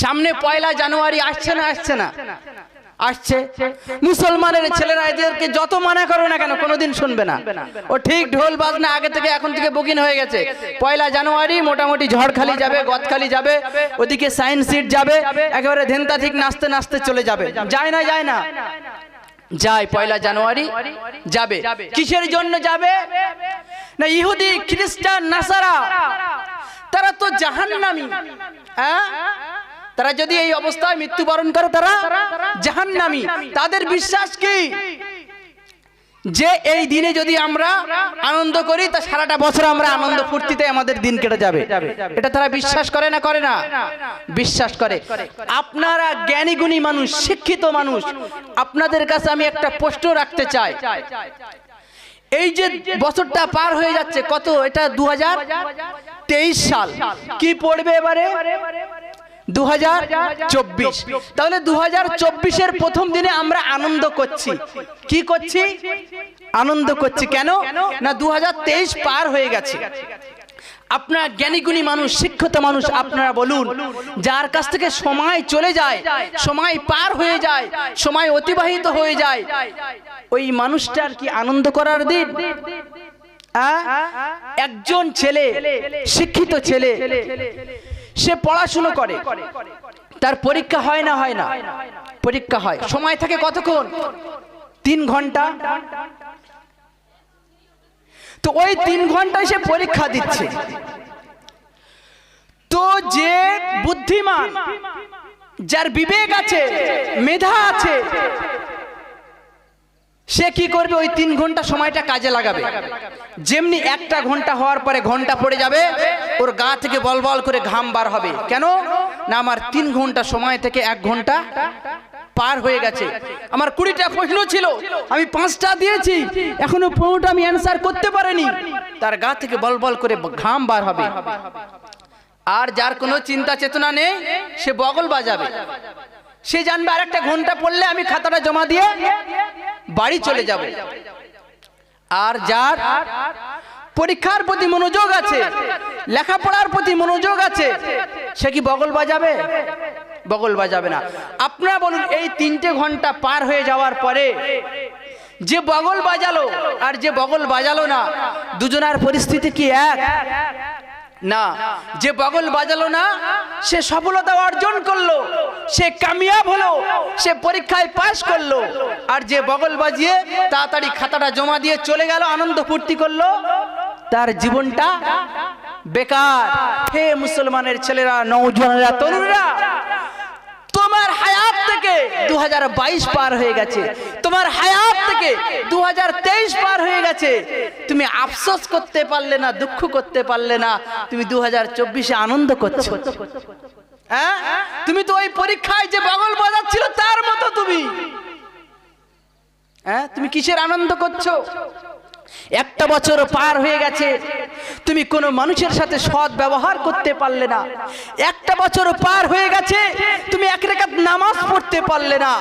সামনে পয়লা জানুয়ারি আসছে না আসছে না? আসছে? মুসলমানের ছেলেরা এদেরকে যত মানা করো না কেন, কোনোদিন শুনবে না। ও ঠিক ঢোল বাজনা আগে থেকে এখন থেকে বুকিং হয়ে গেছে। পয়লা জানুয়ারি মোটামুটি ঝড়খালি যাবে, গদখালি যাবে, ওদিকে সায়েন্স সিট যাবে, একেবারে ধেনতা ঠিক নাচতে নাচতে চলে যাবে। যায় না যায় না? যায়, পয়লা জানুয়ারি যাবে। কিসের জন্য যাবে? না ইহুদি, খ্রিস্টান, নাসারা, তারা তো জাহান্নামী। হ্যাঁ? তারা যদি এই অবস্থায় মৃত্যুবরণ করে, তারা জাহান্নামী। তাদের বিশ্বাস কি? যে এই দিনে যদি আমরা আনন্দ করি, তা সারাটা বছর আমরা আনন্দ ফুর্তিতে আমাদের দিন কেটে যাবে। এটা তারা বিশ্বাস করে না করে না? বিশ্বাস করে। আপনারা জ্ঞানী গুণী মানুষ, শিক্ষিত মানুষ, আপনাদের কাছে আমি একটা প্রশ্ন রাখতে চাই। এই যে বছরটা পার হয়ে যাচ্ছে, কত? এটা দু হাজার তেইশ সাল। কি পড়বে এবারে? দু তাহলে দু হাজার প্রথম দিনে আমরা আনন্দ করছি। কি করছি? আনন্দ করছি। কেন? না দু হাজার তেইশ পার হয়ে গেছে। আপনার জ্ঞানীগুণী মানুষ, শিক্ষিত মানুষ, আপনারা বলুন, যার কাছ থেকে সময় চলে যায়, সময় পার হয়ে যায়, সময় অতিবাহিত হয়ে যায়, ওই মানুষটার কি আনন্দ করার দিন? একজন ছেলে, শিক্ষিত ছেলে সে পড়াশুনো করে। তার পরীক্ষা হয় না হয় না। পরীক্ষা হয়। সময় থাকে কতক্ষণ? তিন ঘণ্টা। তো ওই তিন ঘন্টায় সে পরীক্ষা দিচ্ছে। তো যে বুদ্ধিমান, যার বিবেক আছে, মেধা আছে সে কি করবে? ওই তিন ঘণ্টা সময়টা কাজে লাগাবে। যেমনি একটা ঘণ্টা হওয়ার পরে ঘণ্টা পড়ে যাবে, ওর গা থেকে বল বল করে ঘাম বার হবে। কেন? না, আমার তিন ঘণ্টা সময় থেকে এক ঘণ্টা পার হয়ে গেছে। আমার কুড়িটা প্রশ্ন ছিল, আমি পাঁচটা দিয়েছি, এখনও পনেরোটা আমি অ্যান্সার করতে পারিনি। তার গা থেকে বল বল করে ঘাম বার হবে। আর যার কোনো চিন্তা চেতনা নেই, সে বগল বাজাবে। সে জানবে আর একটা ঘণ্টা পড়লে আমি খাতাটা জমা দিয়ে বাড়ি চলে যাব। আর যার পরীক্ষার প্রতি মনোযোগ আছে, লেখাপড়ার প্রতি মনোযোগ আছে, সে কি বগল বাজাবে? বগল বাজাবে না। আপনারা বলুন, এই তিনটে ঘণ্টা পার হয়ে যাওয়ার পরে যে বগল বাজালো আর যে বগল বাজালো না, দুজনার পরিস্থিতি কি এক? না, যে বগল বাজালো না, সে সফলতা অর্জন করল, সে কামিয়াব হলো, সে পরীক্ষায় পাশ করল, আর যে বগল বাজিয়ে তাড়াতাড়ি খাতাটা জমা দিয়ে চলে গেল, আনন্দ ফুর্তি করল, তার জীবনটা বেকার। হে মুসলমানের ছেলেরা নৌজওয়ানেরা তরুণরা, তোমার হায়াত থেকে দু হাজার বাইশ পার হয়ে গেছে। তোমার হায়াত থেকে দু পার হয়ে গেছে। তুমি আফসোস করতে পারলে না, দুঃখ করতে পারলে না, তুমি দু হাজার আনন্দ করছ। হ্যাঁ? তুমি তো ওই পরীক্ষায় যে বগল বাজাচ্ছিল, তার মতো তুমি। হ্যাঁ? তুমি কিসের আনন্দ করছ? একটা বছর পার হয়ে গেছে। তুমি কোনো মানুষের সাথে সৎ ব্যবহার করতে পারলে না। একটা বছর পার হয়ে গেছে, তুমি এক রেখাত নামাজ পড়তে পারলে না।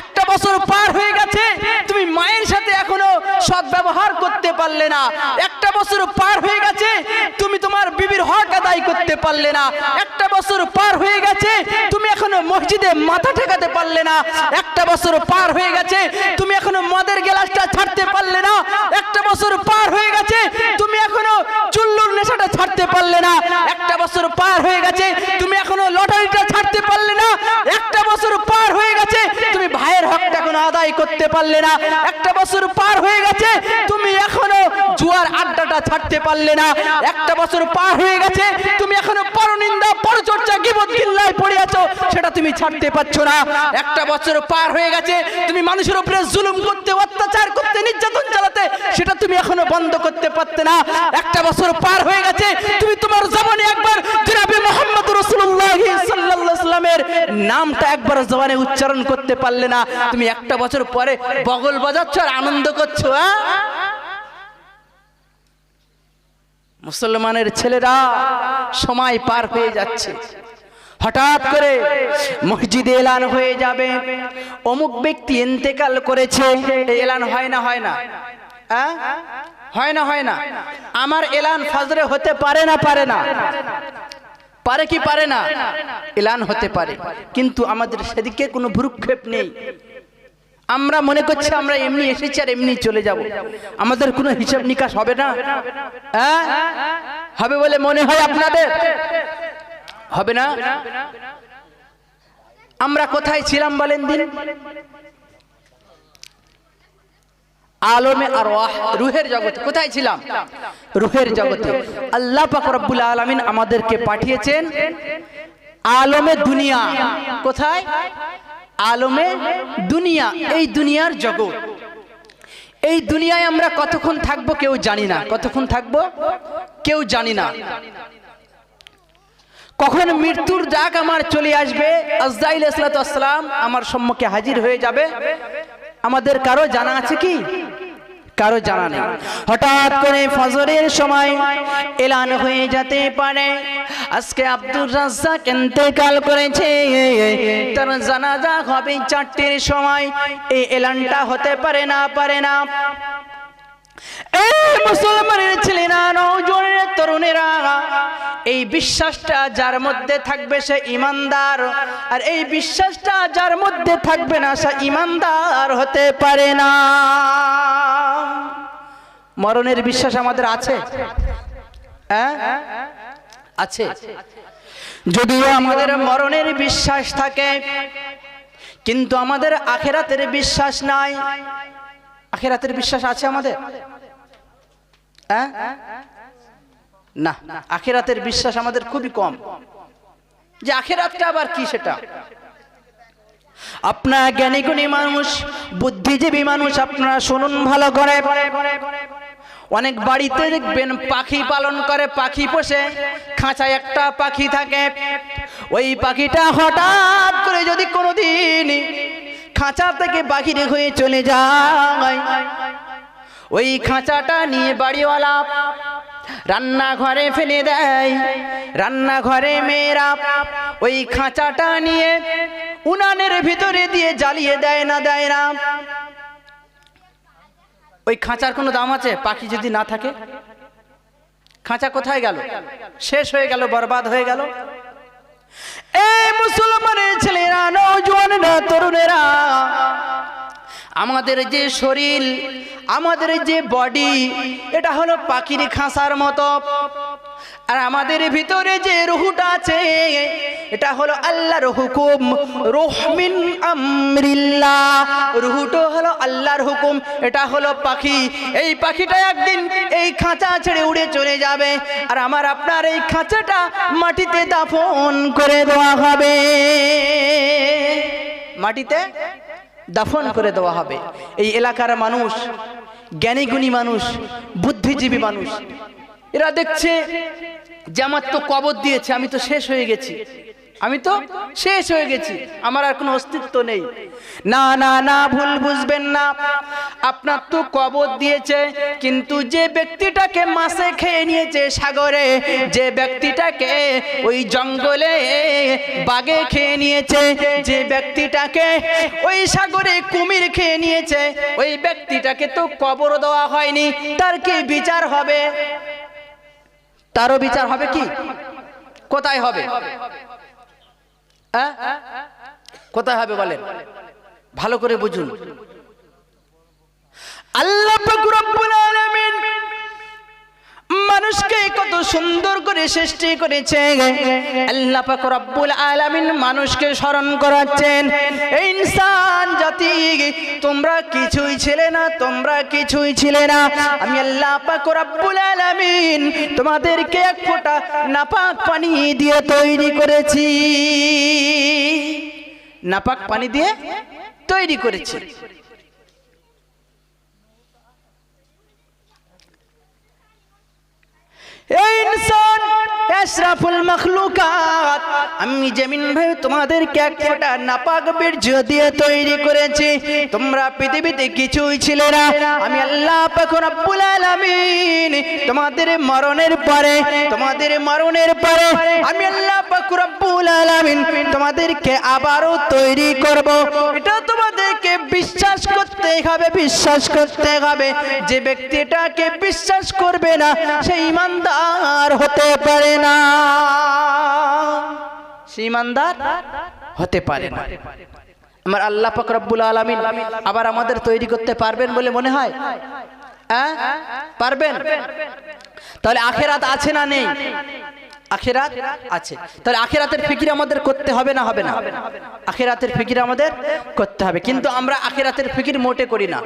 একটা বছর পার হয়ে গেছে, তুমি মায়ের সাথে এখনও সৎ ব্যবহার করতে পারলে না। একটা বছর পার হয়ে গেছে, তুমি তোমার বিবির হক আদায় করতে পারলে না। একটা বছর পার হয়ে গেছে, তুমি এখনও মসজিদে মাথা ঠেকাতে পারলে না। একটা বছর পার হয়ে গেছে, তুমি এখনও মদের গ্লাসটা ছাড়তে পারলে না একটা বছর পার হয়ে গেছে তুমি এখনও চুল্লুর নেশাটা ছাড়তে পারলে না একটা বছর পার হয়ে গেছে তুমি এখনও লটারিটা ছাড়তে পারলে না একটা বছর পার হয়ে গেছে তুমি ভাইয়ের হকটা এখনও আদায় করতে পারলে না। একটা বছর পার হয়ে গেছে, তুমি এখনও জুয়ার আড্ডাটা ছাড়তে পারলে না। একটা বছর পার হয়ে গেছে, তুমি এখনও পরনিন্দা, পরচর্চা গিবত গিল্লায় পড়ে আছো, সেটা তুমি ছাড়তে পারছ না। একটা বছর পার হয়ে গেছে, তুমি মানুষের উপরে জুলুম করতে, অত্যাচার করতে, নির্যাতন চালাতে, সেটা তুমি এখনও বন্ধ করতে পারতে না। একটা বছর পার হয়ে গেছে, তুমি তোমার জবানে একবার জনাবে মোহাম্মদ রাসূলুল্লাহ সাল্লাল্লাহু সাল্লামের নামটা একবার জবানে উচ্চারণ করতে পারলে না, তুমি একটা বছর পরে বগল বাজাচ্ছ আর আনন্দ করছ হ্যাঁ? মুসলমানের ছেলেরা সময় পার হয়ে যাচ্ছে। হঠাৎ করে মসজিদে এলান হয়ে যাবে। অমুক ব্যক্তি ইন্তেকাল করেছে এলান হয় না হয় না? হ্যাঁ? হয় না হয় না? আমার এলান ফজরে হতে পারে না পারে না? পারে কি পারে না? এলান হতে পারে। কিন্তু আমাদের সেদিকে কোনো ভ্রুক্ষেপ নেই। আমরা মনে করছি আমরা এমনি এসেছি আর এমনি চলে যাব। আমাদের কোনো হিসাব নিকাশ হবে না। হ্যাঁ? হবে বলে মনে হয় আপনাদের? হবে না? আমরা কোথায় ছিলাম বলেন দিন? আলমে আর রুহের জগতে। কোথায় ছিলাম? রুহের জগতে। আল্লাহ পাক আলামিন আমাদেরকে পাঠিয়েছেন আলমে দুনিয়া। কোথায়? আলমে দুনিয়া। এই দুনিয়ার জগৎ। এই দুনিয়ায় আমরা কতক্ষণ থাকব কেউ জানি না। কতক্ষণ থাকব? কেউ জানি না। কখন মৃত্যুর ডাক আমার চলে আসবে? আজদাইল আসলাম আমার সম্মুখে হাজির হয়ে যাবে। আমাদের কারও জানা আছে কি? কারও জানা নেই। হঠাৎ করে ফজরের সময় এলান হয়ে যেতে পারে। আজকে আব্দুর রাজ্জাক ইন্তেকাল করেছে। তার জানাজা হবে চারটের সময়। এই এলানটা হতে পারে না পারে না। এই মুসলমানের তরুণেরা। এই বিশ্বাসটা যার মধ্যে থাকবে সে ইমানদার, আর এই বিশ্বাসটা যার মধ্যে থাকবে না সে ইমানদার হতে পারে না। মরণের বিশ্বাস আমাদের আছে? হ্যাঁ? আছে। যদিও আমাদের মরণের বিশ্বাস থাকে, কিন্তু আমাদের আখেরাতের বিশ্বাস নাই। আখেরাতের বিশ্বাস আছে আমাদের? হ্যাঁ? না, আখেরাতের বিশ্বাস আমাদের খুবই কম। যে আখেরাতটা আবার কি সেটা? আপনার জ্ঞানীগুণী মানুষ, বুদ্ধিজীবী মানুষ, আপনারা শুনুন ভালো করে। অনেক বাড়িতে দেখবেন পাখি পালন করে, পাখি পোষে, খাঁচায় একটা পাখি থাকে। ওই পাখিটা হঠাৎ করে যদি কোনোদিন খাঁচা থেকে বাহিরে হয়ে চলে যায় ওই খাঁচাটা নিয়ে বাড়িওয়ালা রান্নাঘরে ফেলে দেয়, রান্নাঘরে মেয়েরা ওই খাঁচাটা নিয়ে উনানের ভিতরে দিয়ে জ্বালিয়ে দেয় না দেয় না। ওই খাঁচার কোনো দাম আছে? পাখি যদি না থাকে? খাঁচা কোথায় গেল? শেষ হয়ে গেল, বরবাদ হয়ে গেল। এই মুসলমানের ছেলেরা নৌজওয়ানেরা তরুণেরা আমাদের যে শরীর, আমাদের যে বডি এটা হলো পাখির খাঁচার মতো। আর আমাদের ভিতরে যে রুহুটা আছে, এটা হলো আল্লাহর হুকুম রহমিন আমরিল্লাহ। রুহুটো হলো আল্লাহর হুকুম, এটা হলো পাখি। এই পাখিটা একদিন এই খাঁচা ছেড়ে উড়ে চলে যাবে, আর আমার আপনার এই খাঁচাটা মাটিতে দাফন করে দেওয়া হবে। মাটিতে? দাফন করে দেওয়া হবে। এই এলাকার মানুষ, জ্ঞানীগুণী মানুষ, বুদ্ধিজীবী মানুষ, এরা দেখছে যে আমার তো কবর দিয়েছে, আমি তো শেষ হয়ে গেছি। আমি তো শেষ হয়ে গেছি। আমার আর কোনো অস্তিত্ব নেই। না না না, ভুল বুঝবেন না। আপনার তো কবর দিয়েছে, কিন্তু যে ব্যক্তিটাকে মাছে খেয়ে নিয়েছে সাগরে, যে ব্যক্তিটাকে ওই জঙ্গলে বাগে খেয়ে নিয়েছে, যে ব্যক্তিটাকে ওই সাগরে কুমির খেয়ে নিয়েছে, ওই ব্যক্তিটাকে তো কবর দেওয়া হয়নি, তার কি বিচার হবে? তারও বিচার হবে কি? কোথায় হবে? কোথায় হবে বলেন? ভালো করে বুঝুন। আল্লাহ সুন্দর করে সৃষ্টি করেছে। আল্লাহ পাক রব্বুল আলামিন মানুষকে স্মরণ করাচ্ছেন। ইনসান জাতি, তোমরা কিছুই ছিলে না, তোমরা কিছুই ছিলে না। আমি আল্লাহ পাক রব্বুল আলামিন তোমাদেরকে এক ফোঁটা নাপাক পানি দিয়ে তৈরি করেছি। নাপাক পানি দিয়ে তৈরি করেছি। আমি জমিন ভাই তোমাদেরকে এক নাপাক বীর্য দিয়ে তৈরি করেছি। তোমরা পৃথিবীতে কিছুই না। আমি আল্লাহ পাক তোমাদের মরণের পরে, তোমাদের মরণের পরে আমি আল্লাহ আলামিন তোমাদেরকে আবারও তৈরি করব। এটা তোমাদেরকে ব্যক্তিকে বিশ্বাস করতে হবে, বিশ্বাস করতে হবে। যে ব্যক্তিটাকে বিশ্বাস করবে না, সে ইমানদার হতে পারে না। সে ইমানদার হতে পারে না। আমার আল্লাহ পাক রব্বুল আলামিন আবার আমাদের তৈরি করতে পারবেন বলে মনে হ্যাঁ? পারবেন? তাহলে আখেরাত আছে না নেই? আখেরাত আছে। তাহলে আখেরাতের ফিকির আমাদের করতে হবে না হবে না? আখেরাতের ফিকির আমাদের করতে হবে। কিন্তু আমরা আখেরাতের ফিকির মোটে করি না।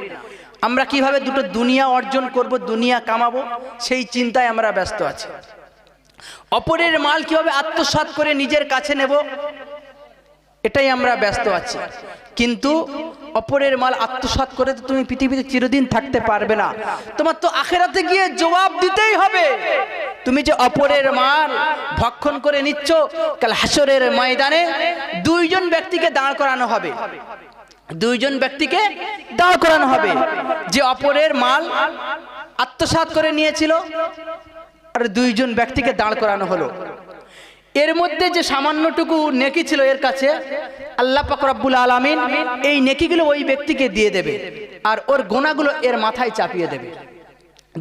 আমরা কীভাবে দুটো দুনিয়া অর্জন করব, দুনিয়া কামাবো, সেই চিন্তায় আমরা ব্যস্ত আছি। অপরের মাল কীভাবে আত্মসাত করে নিজের কাছে নেব এটাই আমরা ব্যস্ত আছি। কিন্তু অপরের মাল আত্মসাৎ করে তো তুমি পৃথিবীতে চিরদিন থাকতে পারবে না। তোমার তো আখেরাতে গিয়ে জবাব দিতেই হবে। তুমি যে অপরের মাল ভক্ষণ করে নিচ্ছ, কাল হাসরের ময়দানে দুইজন ব্যক্তিকে দাঁড় করানো হবে। দুইজন ব্যক্তিকে দাঁড় করানো হবে। যে অপরের মাল আত্মসাৎ করে নিয়েছিল, আর দুইজন ব্যক্তিকে দাঁড় করানো হলো। এর মধ্যে যে সামান্যটুকু নেকি ছিল এর কাছে, আল্লাহ পাক রব্বুল আলামিন এই নেকিগুলো ওই ব্যক্তিকে দিয়ে দেবে আর ওর গোনাগুলো এর মাথায় চাপিয়ে দেবে।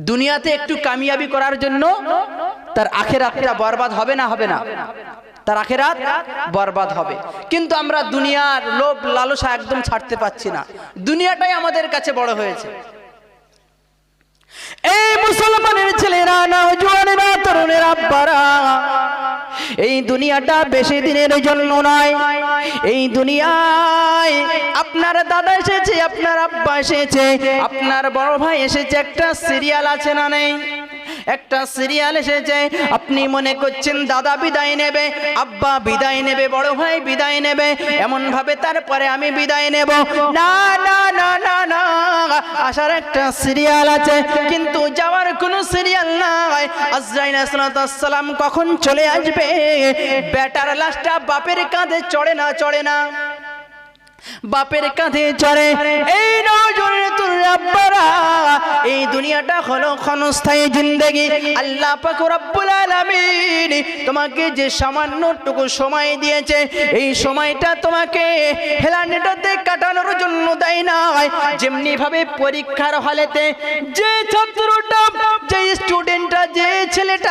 দুনিয়াতে একটু কামিয়াবি করার জন্য তার আখেরাতটা বরবাদ হবে না হবে না? তার আখেরাত বরবাদ হবে। কিন্তু আমরা দুনিয়ার লোভ লালসা একদম ছাড়তে পাচ্ছি না। দুনিয়াটাই আমাদের কাছে বড় হয়েছে। এই মুসলমানের ছেলেরা নওজোয়ানেরা তরুণের, আব্বারা এই দুনিয়াটা বেশি দিনের জন্য নয়। এই দুনিয়ায় আপনার দাদা এসেছে, আপনার আব্বা এসেছে, আপনার বড় ভাই এসেছে, একটা সিরিয়াল আছে না নেই? একটা সিরিয়াল এসেছে। আপনি মনে করছেন দাদা বিদায় নেবে, আব্বা বিদায় নেবে, বড় ভাই বিদায় নেবে এমন ভাবে তারপরে আমি বিদায় নেব। না না না না না, আসার একটা সিরিয়াল আছে, কিন্তু যাওয়ার কোনো সিরিয়াল নাই। আজরাইল সালাম কখন চলে আসবে? বেটার লাশটা বাপের কাঁধে চড়ে না চড়ে না? বাপের কাঁধে চড়ে। এই নজরে তোর আব্বারা, এই দুনিয়াটা হলো ক্ষণস্থায়ী জিন্দগি। আল্লাহ পাক রব্বুল আলামিন তোমাকে যে সামান্যটুকু সময় দিয়েছে, এই সময়টা তোমাকে হেলানেটাতে কাটানোর জন্য দেয় না যেমনি ভাবে পরীক্ষার হলেতে যে ছাত্রটা, যে স্টুডেন্টটা যে ছেলেটা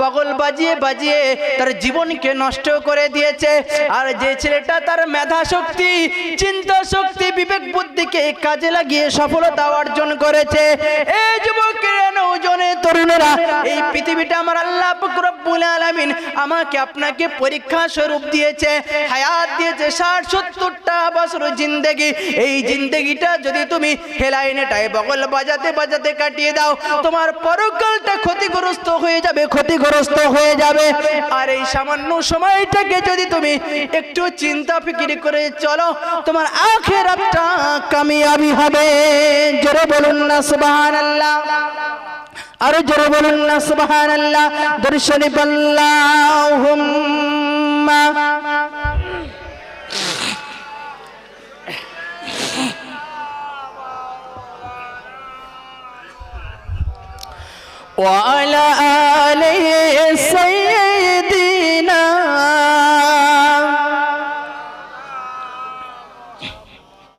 বগল বাজিয়ে বাজিয়ে তার জীবনকে নষ্ট করে দিয়েছে। আর যে ছেলেটা তার মেধা শক্তি, চিন্তা শক্তি, বিবেক বুদ্ধিকে কাজে লাগিয়ে সফলতা অর্জন করেছে। এই যুবকেরা নৌজনে তরুণেরা, এই পৃথিবীটা আমার আল্লাহ রব্বুল আলামিন আমাকে আপনাকে পরীক্ষা স্বরূপ দিয়েছে, হায়াত দিয়েছে, ষাট সত্তরটা বছর জিন্দেগি। এই জিন্দেগিটা যদি তুমি হেলাইনেটায় বগল বাজাতে বাজাতে কাটিয়ে দাও, তোমার পরকালটা ক্ষতিগ্রস্ত হয়ে যাবে। ক্ষতিগ্রস্ত হয়ে যাবে। আর এই সামান্য সময়টাকে যদি তুমি একটু চিন্তা ফিকির করে চলো, তোমার আখের একটা কামিয়াবি হবে। জোরে বলুন না, সুবহানাল্লাহ। আরও জোরে বলুন না, সুবহানাল্লাহ। দর্শনী পাল্লাহুম্মা وعلى آله السيد